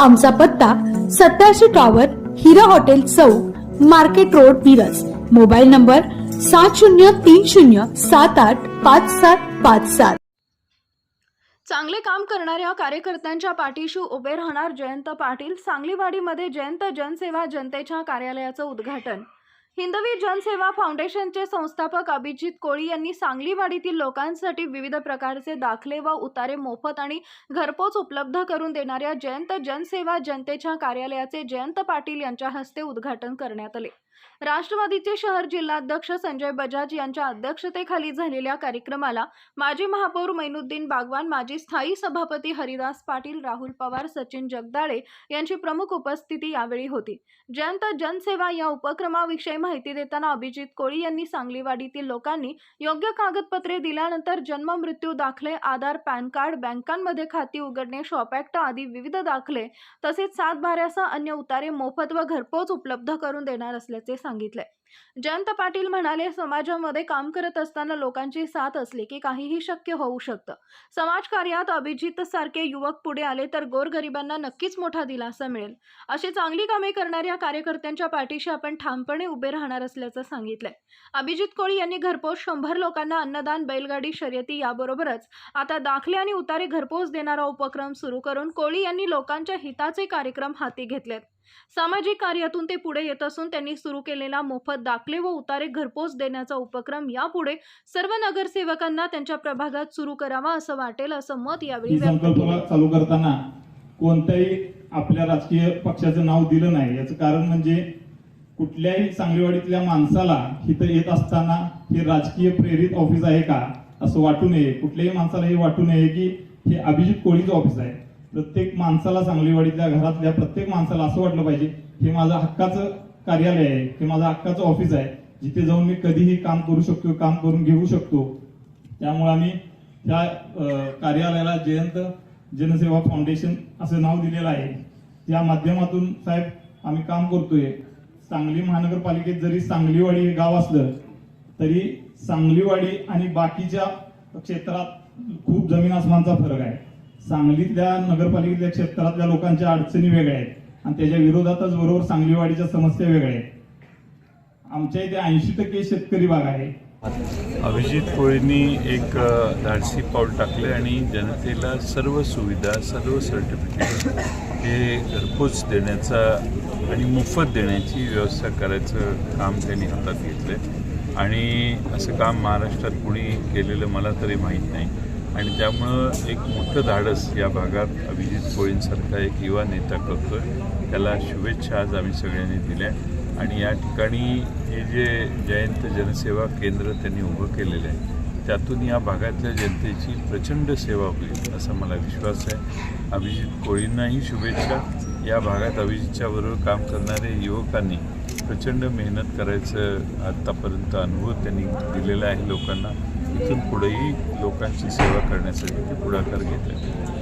आमचा पत्ता सत्याऐंशी टॉवर हिरा हॉटेल चौक market road Miraj. Mobile number सात शून्य तीन शून्य सात आठ पाच सात पाच सात. चांगले काम करणाऱ्या कार्यकर्त्यांच्या पाठीशी उभे राहणार जयंत पाटील सांगलीवाडीमध्ये जयंत जनसेवा जनतेच्या कार्यालयाचं उद्घाटन. हिंदवी जनसेवा फाउंडेशनचे संस्थापक अभिजित कोळी यांनी सांगलीवाडीतील लोकांसाठी विविध प्रकारचे दाखले व उतारे मोफत आणि घरपोच उपलब्ध करून देणाऱ्या जयंत जनसेवा जनतेच्या कार्यालयाचे जयंत पाटील यांच्या हस्ते उद्घाटन करण्यात आले. राष्ट्रवादीचे शहर जिल्हाध्यक्ष संजय बजाज यांच्या अध्यक्षतेखाली झालेल्या कार्यक्रमाला माजी महापौर मैनुद्दीन बागवान माजी स्थायी सभापती हरिदास पाटील राहुल पवार सचिन जगदाळे यांची प्रमुख उपस्थिती यावेळी होती. जयंत जनसेवा या उपक्रमाविषयी माहिती देताना अभिजित कोळी यांनी सांगलीवाडीतील लोकांनी योग्य कागदपत्रे दिल्यानंतर जन्म मृत्यू दाखले आधार पॅन कार्ड बँकांमध्ये खाती उघडणे शॉप ऍक्ट आदी विविध दाखले तसेच सात भाऱ्यासह अन्य उतारे मोफत व घरपोच उपलब्ध करून देणार असल्याचे सांगितले जयंत पाटील म्हणाले समाजामध्ये काम करत असताना लोकांची साथ असली की काहीही शक्य होऊ शकतं. समाजकार्यात अभिजित सारखे युवक पुढे आले तर गोरगरिबांना नक्कीच मोठा दिलासा मिळेल. अशी चांगली कामे करणाऱ्या कार्यकर्त्यांच्या पाठीशी आपण ठामपणे उभे राहणार असल्याचं सांगितलंय. अभिजित कोळी यांनी घरपोच शंभर लोकांना अन्नदान बैलगाडी शर्यती याबरोबरच आता दाखले आणि उतारे घरपोच देणारा उपक्रम सुरू करून कोळी यांनी लोकांच्या हिताचे कार्यक्रम हाती घेतलेत. सामाजिक कार्यातून ते पुढे येत असून त्यांनी सुरू केलेला मोफत दाखले व उतारे घरपोच देण्याचा उपक्रम यापुढे सर्व नगरसेवकांना त्यांच्या प्रभागात सुरू करावा असं वाटेल असं मत यावेळी संकल्पना केलं. चालू करताना कोणत्याही आपल्या राजकीय पक्षाचं नाव दिलं नाही. याचं कारण म्हणजे कुठल्याही सांगलीवाडीतल्या माणसाला इथं येत असताना हे राजकीय प्रेरित ऑफिस आहे का असं वाटू नये. कुठल्याही माणसाला हे वाटू नये की हे अभिजित कोळीचं ऑफिस आहे. प्रत्येक माणसाला सांगलीवाडीतल्या घरातल्या प्रत्येक माणसाला असं वाटलं पाहिजे हे माझं हक्काचं कार्यालय आहे ते माझं हक्काचं ऑफिस आहे जिथे जाऊन मी कधीही काम करू शकतो काम करून घेऊ शकतो. त्यामुळे आम्ही त्या कार्यालयाला जयंत जनसेवा फाउंडेशन असं नाव दिलेलं आहे. त्या माध्यमातून साहेब आम्ही काम करतोय. सांगली महानगरपालिकेत जरी सांगलीवाडी हे गाव असलं तरी सांगलीवाडी आणि बाकीच्या क्षेत्रात खूप जमीन आसमानचा फरक आहे. सांगलीतल्या नगरपालिकेतल्या क्षेत्रातल्या लोकांच्या अडचणी वेगळ्या आहेत. आणि त्याच्या विरोधातच बरोबर सांगलीवाडीच्या समस्या वेगळ्या आहेत. आमच्या इथे ऐंशी टक्के शेतकरी भाग आहे. अभिजित कोळींनी एक धाडसी पाऊल टाकले आणि जनतेला सर्व सुविधा सर्व सर्टिफिकेट हे घरपोच देण्याचा आणि मोफत देण्याची व्यवस्था करायचं काम त्यांनी हातात घेतलं आणि असं काम महाराष्ट्रात कुणी केलेलं मला तरी माहीत नाही. आणि त्यामुळं एक मोठं धाडस या भागात अभिजित कोळींसारखा एक युवा नेता करतो आहे त्याला शुभेच्छा आज आम्ही सगळ्यांनी दिल्या. आणि या ठिकाणी हे जे जयंत जनसेवा केंद्र त्यांनी उभं केलेलं आहे त्यातून या भागातल्या जनतेची प्रचंड सेवा होईल असा मला विश्वास आहे. अभिजित कोळींनाही शुभेच्छा. या भागात अभिजितच्या बरोबर काम करणारे युवकांनी प्रचंड मेहनत करायचं आत्तापर्यंत अनुभव त्यांनी दिलेला आहे लोकांना. इथून पुढेही लोकांची सेवा करण्यासाठी ते पुढाकार घेत आहेत